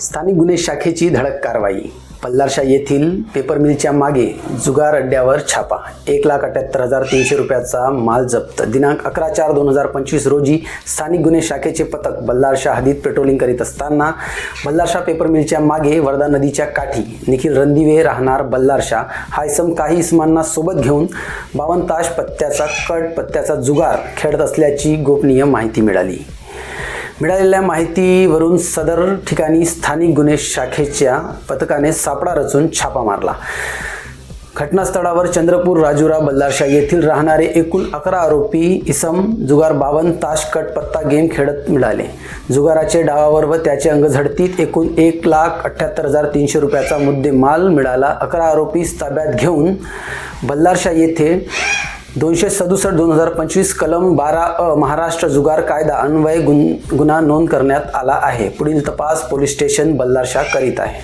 स्थानिक गुन्हे शाखेची धडक कारवाई. पल्लारशा येथील पेपर मिलच्या मागे जुगार अड्ड्यावर छापा. एक लाख अठ्याहत्तर हजार तीनशे रुपयाचा माल जप्त. दिनांक अकरा चार दोन हजार पंचवीस रोजी स्थानिक गुन्हे शाखेचे पथक बल्लारशा हदीत पेट्रोलिंग करीत असताना बल्लारशा पेपर मिलच्या मागे वर्धा नदीच्या काठी निखिल रणदिवे राहणार बल्लारशा हा इसम काही इसमांना सोबत घेऊन बावन्न पत्त्याचा कट पत्त्याचा जुगार खेळत असल्याची गोपनीय माहिती मिळाली. मिळालेल्या माहितीवरून सदर ठिकाणी स्थानिक गुन्हे शाखेच्या पथकाने सापळा रचून छापा मारला. घटनास्थळावर चंद्रपूर राजुरा बल्लारशा येथील राहणारे एकूण अकरा आरोपी इसम जुगार बावन्न तास कटपत्ता गेम खेळत मिळाले. जुगाराचे डावावर व त्याचे अंग झडतीत एकूण एक लाख अठ्ठ्याहत्तर हजार तीनशे रुपयाचा मुद्देमाल मिळाला. अकरा आरोपी ताब्यात घेऊन बल्लारशा येथे दोनशे सदुसष्ट दोन हजार पंचवीस कलम बारा अ महाराष्ट्र जुगार कायदा अन्वये गुन गुन्हा नोंद करण्यात आला आहे. पुढील तपास पोलीस स्टेशन बल्लारशा करीत आहे.